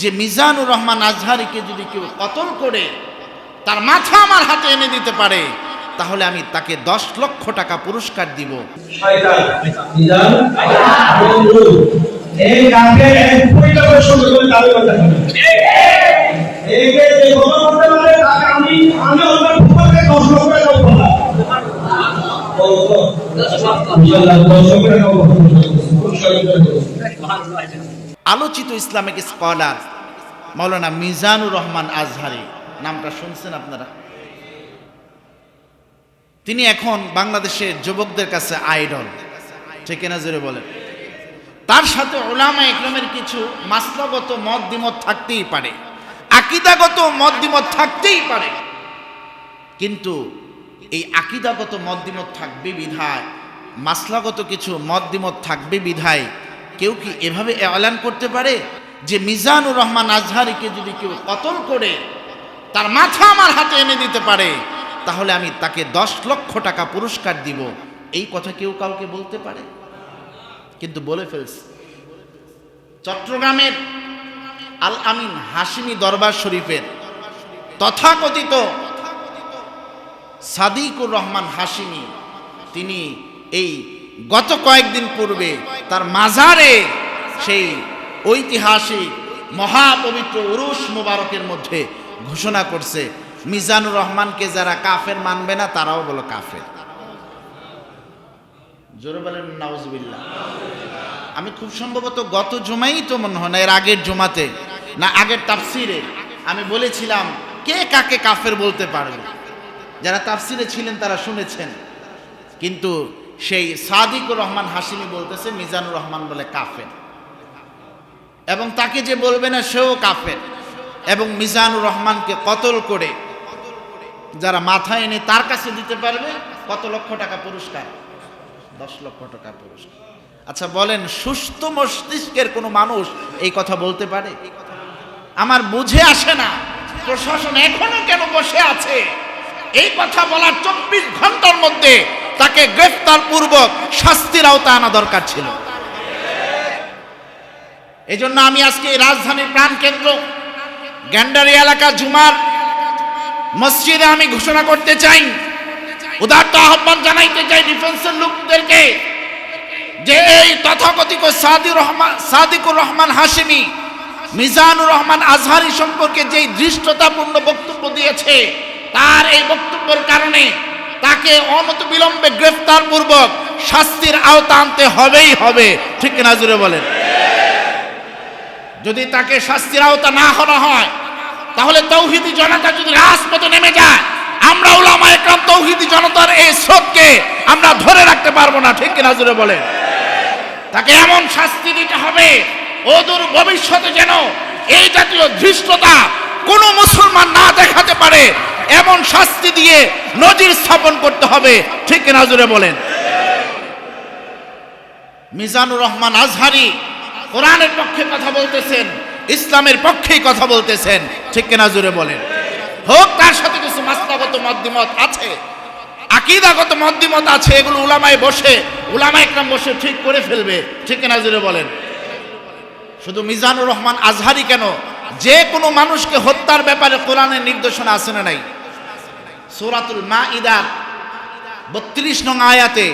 যে মিজানুর রহমান আজহারিকে যদি কেউ কতল করে, তার মাথা আমার হাতে এনে দিতে পারে, তাহলে আমি তাকে দশ লক্ষ টাকা পুরস্কার দিব। দশ লক্ষ টাকা আলোচিত ইসলামিক স্কলার মৌলানা মিজানুর রহমান আজহারি। নামটা শুনছেন আপনারা? তিনি এখন বাংলাদেশের যুবকদের কাছে আইডল। ঠিক না জোরে বলেন। তার সাথে ওলামা একরমের কিছু মাসলাগত মত দ্বিমত থাকতেই পারে। আকিদাগত মত দ্বিমত থাকতেই পারে। কিন্তু এই আকিদাগত মত দ্বিমত থাকবে বিধায়, মাসলাগত কিছু মত দ্বিমত থাকবে বিধায় কেউ কি এভাবে এলান করতে পারে যে মিজানুর রহমান আজহারিকে যদি কেউ কতল করে, তার মাথা আমার হাতে এনে দিতে পারে, তাহলে আমি তাকে দশ লক্ষ টাকা পুরস্কার দিব। এই কথা কেউ কাউকে বলতে পারে? কিন্তু বলে ফেলছে। চট্টগ্রামের আল আমিন হাসিমি দরবার শরীফের তথাকথিত সাদিকুর রহমান হাসিমি তিনি এই গত কয়েকদিন পূর্বে তার মাজারে সেই ঐতিহাসিক মহাপবিত্র উরুস মুবারকের মধ্যে ঘোষণা করছে, মিজানুর রহমানকে যারা কাফের মানবে না, তারাও বলো কাফের। জোরে বলেন, নাউজবিল্লাহ। আমি খুব সম্ভবত গত জুমাই তো মনে হয় না, এর আগের জুমাতে, না আগের তাফসিরে আমি বলেছিলাম, কে কাকে কাফের বলতে পারবে? যারা তাফসিরে ছিলেন তারা শুনেছেন। কিন্তু সেই সাদিকুর রহমান হাসিমি বলতেছে, মিজানুর রহমান বলে কাফের। এবং তাকে যে বলবে না, সেও কাফের। এবং মিজানুর রহমানকে কতল করে যারা মাথা এনে তার কাছে দিতে পারবে, কত লক্ষ টাকা পুরস্কার? দশ লক্ষ টাকা পুরস্কার। আচ্ছা বলেন, সুস্থ মস্তিষ্কের কোনো মানুষ এই কথা বলতে পারে? আমার বুঝে আসে না, প্রশাসন এখনও কেন বসে আছে? এই কথা বলার চব্বিশ ঘণ্টার মধ্যে তাকে গ্রেফতার পূর্বক শাস্তির আওতা আনা দরকার ছিল। এই জন্য আমি আজকে রাজধানীর প্রাণকেন্দ্র গ্যান্ডারি এলাকা জুমার মসজিদে আমি ঘোষণা করতে চাই। উদারত আহ্বান জানাইতে চাই ডিফেন্সের লোকদেরকে যে এই তথাকথিত সাদি রহমান, সাদিকুর রহমান হাসিমি মিজানুর রহমান আজহারি সম্পর্কে যেই দৃষ্টতাপূর্ণ বক্তব্য দিয়েছে, তার এই বক্তব্যের কারণে তাকে অনত বিলম্বে গ্রেফতার পূর্বক শাস্তির আওতা আনতে হবেই হবে। ঠিক না জুড়ে বলেন? যদি তাকে শাস্তির আওতা না করা হয়, তাহলে তৌহিদি জনতা যদি রাজপথে নেমে যায়, আমরা ওলামা একরাম তৌহিদি জনতার এই স্রোতকে আমরা ধরে রাখতে পারব না। ঠিক কিনা জুড়ে বলেন? তাকে এমন শাস্তি দিতে হবে ওদূর ভবিষ্যতে যেন এই জাতীয় ধৃষ্টতা কোনো মুসলমান না দেখাতে পারে, এমন শাস্তি দিয়ে নজির স্থাপন করতে হবে। ঠিক কিনা জুড়ে বলেন? মিজানুর রহমান আজহারি কোরআনের পক্ষে কথা বলতেছেন, ইসলামের পক্ষেই কথা বলতেছেন। ঠিক কিনা জুড়ে বলেন? হোক, তার সাথে কিছু মাসলাগত মদ্দিমত আছে, আকিদাগত মদ্দিমত আছে, এগুলো উলামায় বসে উলামা একরাম বসে ঠিক করে ফেলবে। ঠিক কিনা জুড়ে বলেন? শুধু মিজানুর রহমান আজহারি কেন যে কোনো মানুষকে হত্যার ব্যাপারে কোরআনের নির্দেশনা আছে না নাই? সুরাতুল মা ইদার বত্রিশ নং আয়াতে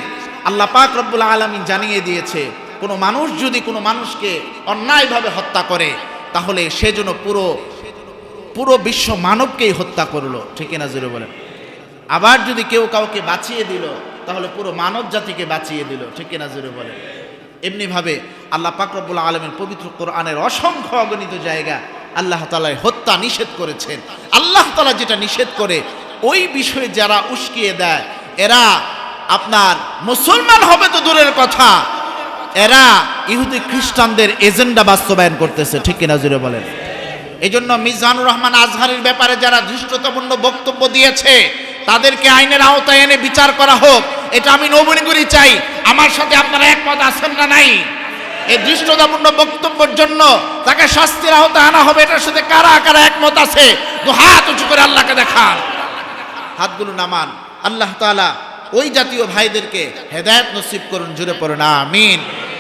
আল্লাহ পাক রব্বুল আলমিন জানিয়ে দিয়েছে, কোনো মানুষ যদি কোনো মানুষকে অন্যায়ভাবে হত্যা করে, তাহলে সে যেন পুরো পুরো বিশ্ব মানবকেই হত্যা করল। ঠিক না জুড়ে বলেন? আবার যদি কেউ কাউকে বাঁচিয়ে দিল, তাহলে পুরো মানব জাতিকে বাঁচিয়ে দিল। ঠিক না জুড়ে বলেন? এমনিভাবে আল্লাহ পাক রব্বুল আলমের পবিত্র কোরআনের অসংখ্য অগণিত জায়গা আল্লাহ তালায় হত্যা নিষেধ করেছেন। আল্লাহ তালা যেটা নিষেধ করে, ওই বিষয়ে যারা উস্কিয়ে দেয়, এরা আপনার মুসলমান হবে তো দূরের কথা, এরা ইহুদি খ্রিস্টানদের এজেন্ডা বাস্তবায়ন করতেছে, ঠিক কিনা জুড়ে বলেন। এই জন্য মিজানুর রহমান আজহারের ব্যাপারে যারা ধৃষ্টতাপূর্ণ বক্তব্য দিয়েছে, তাদেরকে আইনের আওতায় এনে বিচার করা হোক, এটা আমি নবীনগুরি চাই। আমার সাথে আপনারা একমত আছেন না নাই? এই দৃষ্টতাপূর্ণ বক্তব্যের জন্য তাকে শাস্তির আহত আনা হবে, এটার সাথে কারা কারা একমত আছে? তো হাত উঁচু করে আল্লাহকে দেখান। হাতগুলো নামান। আল্লাহ তালা ওই জাতীয় ভাইদেরকে হেদায়ত নসিব করুন জুড়ে পড়ুন, আমিন।